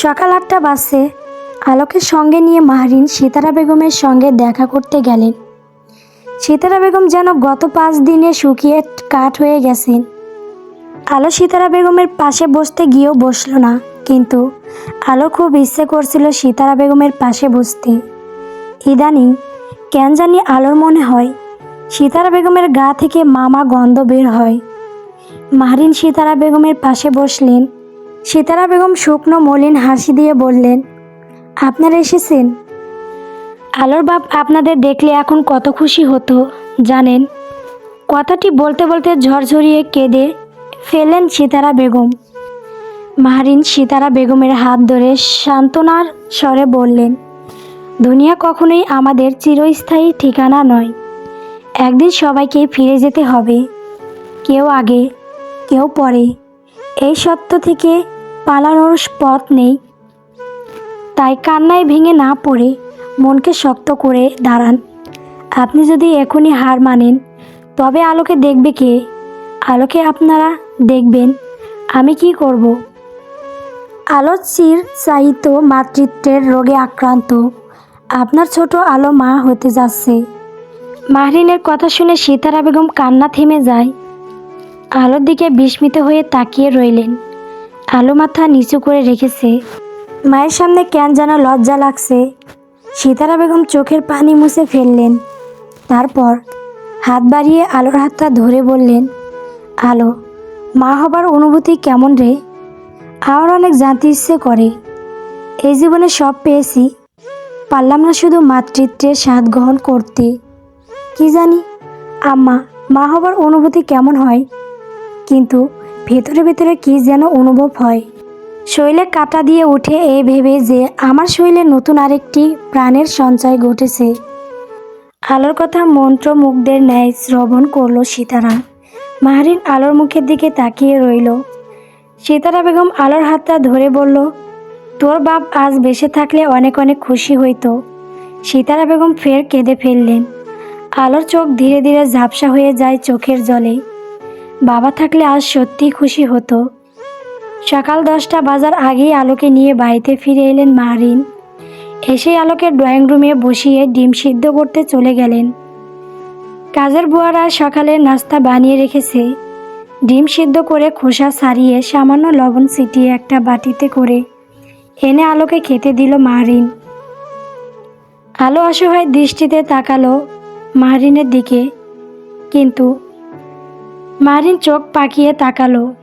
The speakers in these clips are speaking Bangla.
সকাল আটটা বাজছে। আলোকে সঙ্গে নিয়ে মাহরিন সীতারা বেগমের সঙ্গে দেখা করতে গেলেন। সীতারা বেগম যেন গত পাঁচ দিনে শুকিয়ে কাঠ হয়ে গেছেন। আলো সিতারা বেগমের পাশে বসতে গিয়েও বসল না, কিন্তু আলো খুব ইচ্ছে করছিল সীতারা বেগমের পাশে বসতে। ইদানিং কেন জানি আলোর মনে হয় সীতারা বেগমের গা থেকে মামা গন্ধ বের হয়। মাহরিন সীতারা বেগমের পাশে বসলেন। সিতারা বেগম শুকনো মলিন হাসি দিয়ে বললেন, আপনারা এসেছেন? আলোর বাপ আপনাদের দেখলে এখন কত খুশি হতো, জানেন? কথাটি বলতে বলতে ঝরঝরিয়ে কেঁদে ফেলেন সিতারা বেগম। মাহরিন সীতারা বেগমের হাত ধরে সান্ত্বনার স্বরে বললেন, দুনিয়া কখনোই আমাদের চিরস্থায়ী ঠিকানা নয়। একদিন সবাইকে ফিরে যেতে হবে, কেউ আগে, কেউ পরে। এই সত্য থেকে পালানোর পথ নেই। তাই কান্নায় ভেঙে না পড়ে মনকে শক্ত করে দাঁড়ান। আপনি যদি এখনই হার মানেন, তবে আলোকে দেখবে কে? আলোকে আপনারা দেখবেন আমি কি করব? আলো চির চাহিত মাতৃত্বের রোগে আক্রান্ত। আপনার ছোট আলো মা হতে যাচ্ছে। মাহরিনের কথা শুনে সীতারা বেগম কান্না থেমে যায়। আলোর দিকে বিস্মিত হয়ে তাকিয়ে রইলেন। আলো মাথা নিচু করে রেখেছে। মায়ের সামনে কেন যেন লজ্জা লাগছে। সীতারা বেগম চোখের পানি মুছে ফেললেন। তারপর হাত বাড়িয়ে আলোর হাতটা ধরে বললেন, আলো, মা হবার অনুভূতি কেমন রে? আমার অনেক জানতে ইচ্ছে করে। এই জীবনে সব পেয়েছি। পারলাম না শুধু মাতৃত্বের স্বাদ গ্রহণ করতে। কি জানি, আম্মা, মা হবার অনুভূতি কেমন হয়? কিন্তু ভেতরে ভেতরে কি যেন অনুভব হয়। শৈলে কাটা দিয়ে উঠে এই ভেবে যে আমার শৈলে নতুন আরেকটি প্রাণের সঞ্চয় ঘটেছে। আলোর কথা মন্ত্র মুগ্ধের ন্যায় শ্রবণ করল সীতারাম মাহরিন আলোর মুখের দিকে তাকিয়ে রইল। সীতারা বেগম আলোর হাতটা ধরে বলল, তোর বাপ আজ বেঁচে থাকলে অনেক অনেক খুশি হইতো। সীতারা বেগম ফের কেঁদে ফেললেন। আলোর চোখ ধীরে ধীরে ঝাপসা হয়ে যায় চোখের জলে। বাবা থাকলে আজ সত্যিই খুশি হতো। সকাল দশটা বাজার আগেই আলোকে নিয়ে বাড়িতে ফিরে এলেন মাহরিন। এসে আলোকে ড্রয়িং রুমে বসিয়ে ডিম সিদ্ধ করতে চলে গেলেন। কাজের বুয়ারা সকালে নাস্তা বানিয়ে রেখেছে। ডিম সিদ্ধ করে খোসা ছাড়িয়ে সামান্য লবণ ছিটিয়ে একটা বাটিতে করে এনে আলোকে খেতে দিল মাহরিন। আলো অসহায় দৃষ্টিতে তাকালো মাহরিনের দিকে। কিন্তু মাহরিন চোখ পাকিয়ে তাকালো।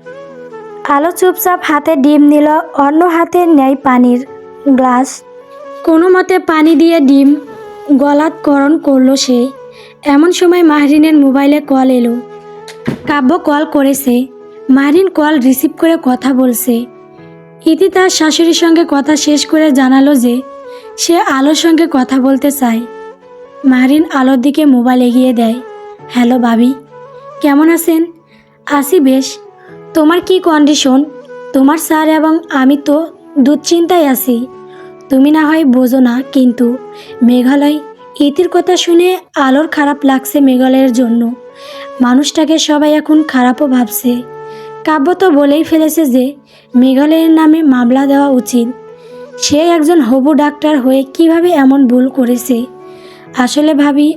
আলো চুপচাপ হাতে ডিম নিল, অন্য হাতে নেয় পানির গ্লাস। কোনো মতে পানি দিয়ে ডিম গলাৎকরণ করল সে। এমন সময় মাহরিনের মোবাইলে কল এলো। কাব্য কল করেছে। মাহরিন কল রিসিভ করে কথা বলছে। ইতি তার শাশুড়ির সঙ্গে কথা শেষ করে জানালো যে, সে আলোর সঙ্গে কথা বলতে চায়। মাহরিন আলোর দিকে মোবাইল এগিয়ে দেয়। হ্যালো ভাবি। কেমন আছেন? আসি বেশ। তোমার কি কন্ডিশন তোমার স্যার এবং আমি তো দুশ্চিন্তায় আছি। তুমি না হয় বোঝো না, কিন্তু মেঘালয়, ইতির কথা শুনে আলোর খারাপ লাগছে মেঘালয়ের জন্য। মানুষটাকে সবাই এখন খারাপও ভাবছে। কাব্য তো বলেই ফেলেছে যে মেঘালয়ের নামে মামলা দেওয়া উচিত। সে একজন হবু ডাক্তার হয়ে কীভাবে এমন ভুল করেছে? আসলে ভাবি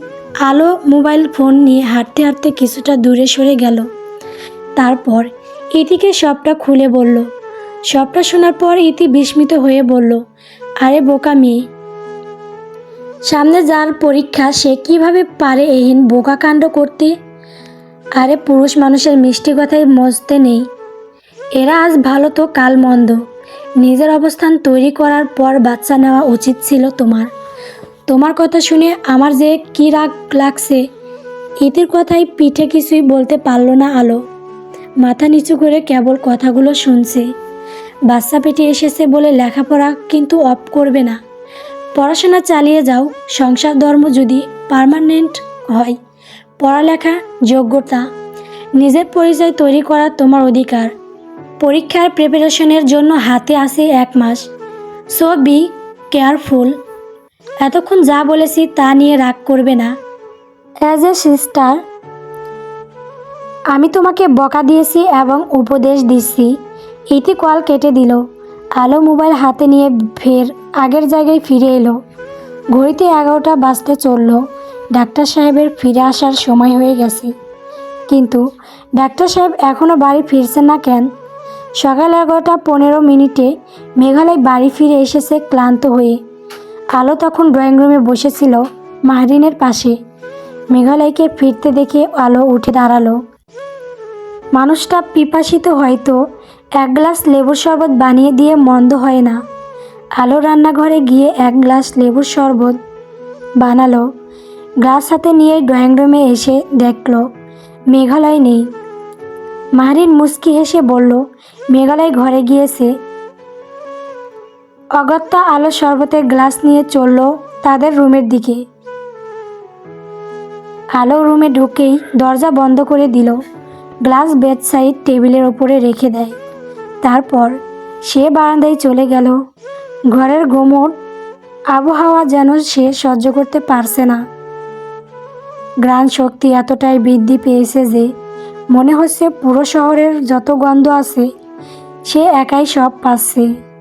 আলো মোবাইল ফোন নিয়ে হাঁটতে হাঁটতে কিছুটা দূরে সরে গেল। তারপর ইতিকে সবটা খুলে বলল। সবটা শোনার পর ইতি বিস্মিত হয়ে বলল, আরে বোকা মেয়ে, সামনে যার পরীক্ষা, সে কীভাবে পারে এহেন বোকা কাণ্ড করতে? আরে পুরুষ মানুষের মিষ্টি কথায় মজতে নেই। এরা আজ ভালো তো, কাল মন্দ। নিজের অবস্থান তৈরি করার পর বাচ্চা নেওয়া উচিত ছিল তোমার। তোমার কথা শুনে আমার যে কী রাগ লাগছে ইতির কথায় পিঠে কিছুই বলতে পারল না আলো। মাথা নিচু করে কেবল কথাগুলো শুনছে। বাচ্চা পেটে এসেছে বলে লেখাপড়া কিন্তু অফ করবে না। পড়াশোনা চালিয়ে যাও, সংসার ধর্ম যদি পার্মানেন্ট হয়। পড়ালেখা, যোগ্যতা, নিজের পরিচয় তৈরি করা তোমার অধিকার। পরীক্ষার প্রিপারেশনের জন্য হাতে আসে এক মাস। সো বি কেয়ারফুল এতক্ষণ যা বলেছি তা নিয়ে রাগ করবে না। অ্যাজ এ সিস্টার আমি তোমাকে বকা দিয়েছি এবং উপদেশ দিচ্ছি ইতি কল কেটে দিল। আলো মোবাইল হাতে নিয়ে ফের আগের জায়গায় ফিরে এলো। ঘড়িতে এগারোটা বাজতে চলল। ডাক্তার সাহেবের ফিরে আসার সময় হয়ে গেছে। কিন্তু ডাক্তার সাহেব এখনও বাড়ি ফিরছেন না কেন? সকাল এগারোটা পনেরো মিনিটে মেঘালয় বাড়ি ফিরে এসেছে ক্লান্ত হয়ে। আলো তখন ড্রয়িং রুমে বসেছিল মাহরিনের পাশে। মেঘালয়কে ফিরতে দেখে আলো উঠে দাঁড়াল। মানুষটা পিপাসিত হয়তো এক গ্লাস লেবুর শরবত বানিয়ে দিয়ে মন্দ হয় না। আলো রান্নাঘরে গিয়ে এক গ্লাস লেবুর শরবত বানালো। গ্লাস হাতে নিয়ে ড্রয়িং রুমে এসে দেখল, মেঘালয় নেই। মাহরিন মুস্কি হেসে বলল, মেঘালয় ঘরে গিয়েছে। অগত্যা আলো শরবতের গ্লাস নিয়ে চলল তাদের রুমের দিকে। আলো রুমে ঢুকেই দরজা বন্ধ করে দিল। গ্লাস বেড সাইড টেবিলের ওপরে রেখে দেয়। তারপর সে বারান্দায় চলে গেল। ঘরের গোমর আবহাওয়া যেন সে সহ্য করতে পারছে না। গ্রাণ শক্তি এতটাই বৃদ্ধি পেয়েছে যে মনে হচ্ছে পুরো শহরের যত গন্ধ আছে, সে একাই সব পাচ্ছে।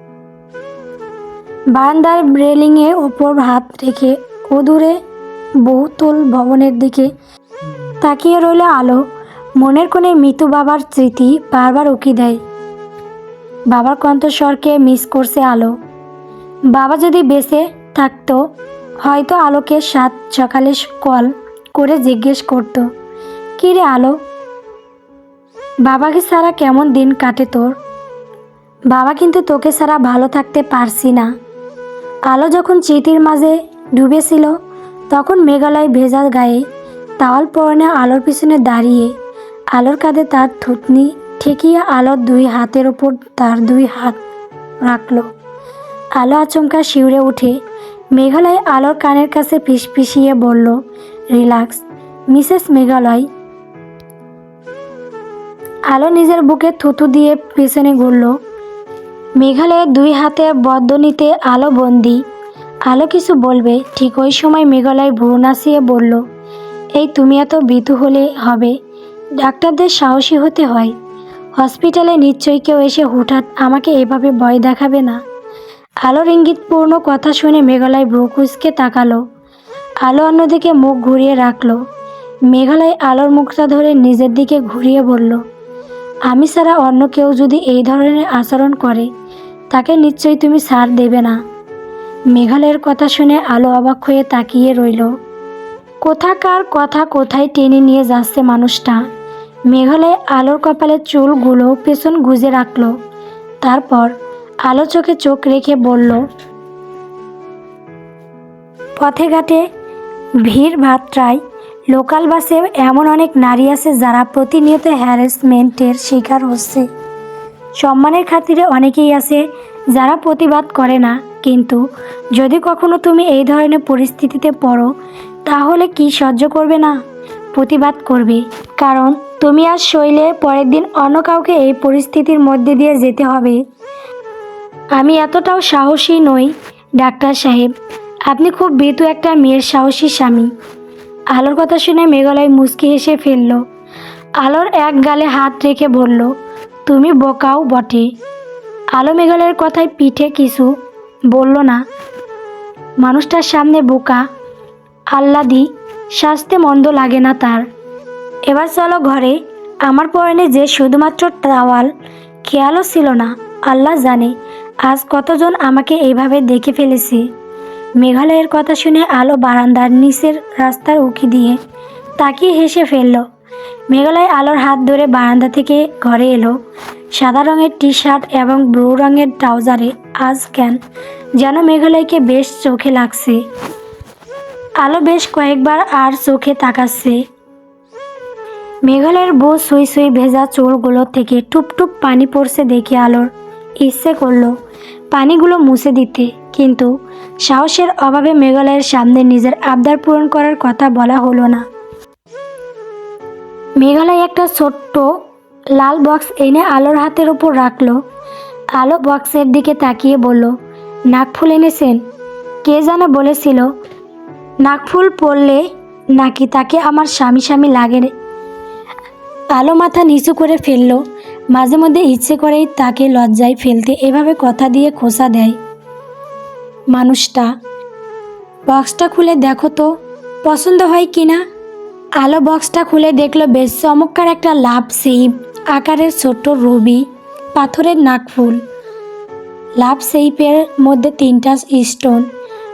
বারান্দার রেলিংয়ে ওপর হাত রেখে অদূরে বহুতল ভবনের দিকে তাকিয়ে রইল আলো। মনের কোণে মৃত্যু বাবার স্মৃতি বারবার উকি দেয়। বাবার কণ্ঠস্বরকে মিস করছে আলো। বাবা যদি বেঁচে থাকতো, হয়তো আলোকে সাত সকালে কল করে জিজ্ঞেস করতো, কী রে আলো? বাবাকে ছাড়া কেমন দিন কাটে তোর? বাবা কিন্তু তোকে ছাড়া ভালো থাকতে পারছি না। আলো যখন চিতির মাঝে ডুবেছিল, তখন মেঘালয় ভেজা গায়ে তাওয়াল পরনে আলোর পিছনে দাঁড়িয়ে আলোর কাঁধে তার থুতনি ঠেকিয়ে আলোর দুই হাতের ওপর তার দুই হাত রাখল। আলো আচমকা শিউরে উঠে মেঘালয় আলোর কানের কাছে ফিসফিসিয়ে বলল, রিল্যাক্স, মিসেস মেঘালয়। আলো নিজের বুকে থুতু দিয়ে পেছনে ঘুরল। মেঘালয়ের দুই হাতে বদ্ধনীতে আলো বন্দি। আলো কিছু বলবে, ঠিক ওই সময় মেঘালয় ভ্রু নাচিয়ে বলল, এই তুমি এত বিতু হলে হবে। ডাক্তারদের সাহসী হতে হয়। হসপিটালে নিশ্চয়ই কেউ এসে হুঠাৎ আমাকে এভাবে ভয় দেখাবে না। আলোর ইঙ্গিতপূর্ণ কথা শুনে মেঘালয় ভ্রু কুচকে তাকালো। আলো অন্যদিকে মুখ ঘুরিয়ে রাখল। মেঘালয় আলোর মুখটা ধরে নিজের দিকে ঘুরিয়ে বলল, আমি ছাড়া অন্য কেউ যদি এই ধরনের আচরণ করে তাকে নিশ্চয়ই তুমি ছাড় দেবে না। মেঘালয়ের কথা শুনে আলো অবাক হয়ে তাকিয়ে রইল। কোথাকার কথা কোথায় টেনে নিয়ে যাচ্ছে মানুষটা? মেঘালয় আলোর কপালে চুলগুলো পেছন গুজে রাখল। তারপর আলো চোখে চোখ রেখে বলল, পথে ঘাটে ভিড় ভাত্রায় লোকাল বাসে এমন অনেক নারী আছে যারা প্রতিনিয়ত হ্যারাসমেন্টের শিকার হচ্ছে। সম্মানের খাতিরে অনেকেই আছে যারা প্রতিবাদ করে না। কিন্তু যদি কখনো তুমি এই ধরনের পরিস্থিতিতে পড়ো, তাহলে কি সহ্য করবে না? প্রতিবাদ করবে। কারণ তুমি আজ শৈলে পরের দিন অন্য কাউকে এই পরিস্থিতির মধ্যে দিয়ে যেতে হবে। আমি এতটাও সাহসী নই, ডাক্তার সাহেব। আপনি খুব বেতু একটা মেয়ের সাহসী স্বামী। আলোর কথা শুনে মেঘালয় মুচকি হেসে ফেলল। আলোর এক গালে হাত রেখে বলল তুমি বোকাও বটে। আলো মেঘালয়ের কথায় পিঠে কিছু বলল না। মানুষটার সামনে বোকা আল্লাদি শাস্তে মন্দ লাগে না তার। এবার চলো ঘরে, আমার পরনে যে শুধুমাত্র টাওয়াল, খেয়ালও ছিল না, আল্লাহ জানে, আজ কতজন আমাকে এইভাবে দেখে ফেলেছে। মেঘালয়ের কথা শুনে আলো বারান্দার নিচের রাস্তার উকি দিয়ে তাকিয়ে হেসে ফেলল। মেঘালয় আলোর হাত ধরে বারান্দা থেকে ঘরে এলো। সাদা রঙের টি শার্ট এবং ব্লু রঙের ট্রাউজারে আজ কেন যেন মেঘালয়কে বেশ চোখে লাগছে। আলো বেশ কয়েকবার আর চোখে তাকাচ্ছে। মেঘালয়ের বউ সুই সুই ভেজা চোরগুলো থেকে টুপ টুপ পানি পড়ছে দেখে আলোর ইচ্ছে করল পানিগুলো মুছে দিতে। কিন্তু সাহসের অভাবে মেঘালয়ের সামনে নিজের আবদার পূরণ করার কথা বলা হলো না। মেঘালয় একটা ছোট্ট লাল বক্স এনে আলোর হাতের ওপর রাখল। আলো বক্সের দিকে তাকিয়ে বলল, নাকফুল এনেছেন? কে যেন বলেছিল, নাকফুল পরলে নাকি তাকে আমার স্বামী স্বামী লাগে। আলো মাথা নিচু করে ফেলল। মাঝে মধ্যে ইচ্ছে করেই তাকে লজ্জায় ফেলতে এভাবে কথা দিয়ে খোসা দেয়। মানুষটা, বক্সটা খুলে দেখো তো, পছন্দ হয় কি না? আলো বক্সটা খুলে দেখল, বেশ চমৎকার একটা লাভ সেইপ আকারের ছোট্ট রবি, পাথরের নাকফুল। লাভ সেইপের মধ্যে তিনটা স্টোন,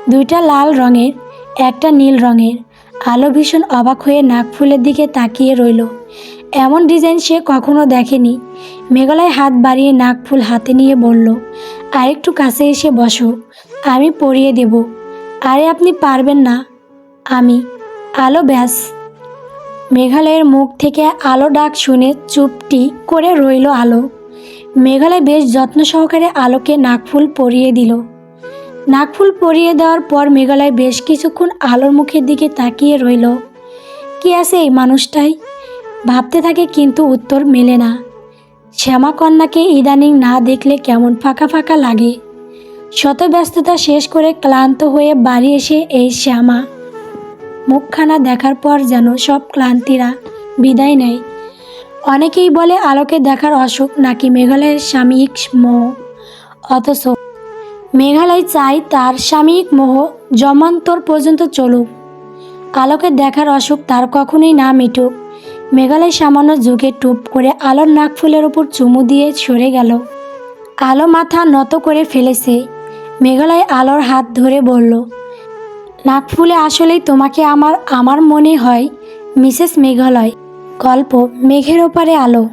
দুইটা লাল রঙের, একটা নীল রঙের। আলো ভীষণ অবাক হয়ে নাকফুলের দিকে তাকিয়ে রইল। এমন ডিজাইন সে কখনো দেখেনি। মেঘালয় হাত বাড়িয়ে নাকফুল হাতে নিয়ে বলল, আরেকটু কাছে এসে বসো, আমি পরিয়ে দেব। আরে, আপনি পারবেন না। আমি। আলো, ব্যাস। মেঘালয়ের মুখ থেকে আলো ডাক শুনে চুপটি করে রইল আলো। মেঘালয় বেশ যত্ন সহকারে আলোকে নাকফুল পরিয়ে দিল। নাকফুল পরিয়ে দেওয়ার পর মেঘালয় বেশ কিছুক্ষণ আলোর মুখের দিকে তাকিয়ে রইল। কি আছে এই মানুষটাই? ভাবতে থাকে কিন্তু উত্তর মেলে না। শ্যামা কন্যাকে ইদানিং না দেখলে কেমন ফাঁকা ফাঁকা লাগে। শত ব্যস্ততা শেষ করে ক্লান্ত হয়ে বাড়ি এসে এই শ্যামা মুখখানা দেখার পর যেন সব ক্লান্তিরা বিদায় নেয়। অনেকেই বলে আলোকে দেখার অসুখ নাকি মেঘালয়ের স্বামীক মোহ। অথচ মেঘালয় চায় তার স্বামীক মোহ জমান্তর পর্যন্ত চলুক। আলোকে দেখার অসুখ তার কখনোই না মিটুক। মেঘালয় সামান্য যুগে টুপ করে আলোর নাকফুলের উপর চুমু দিয়ে সরে গেল। আলো মাথা নত করে ফেলেছে। মেঘালয় আলোর হাত ধরে বলল নাকফুলে আসলেই তোমাকে আমার আমার মনে হয় মিসেস মেঘালয়। গল্প মেঘের ওপারে আলো।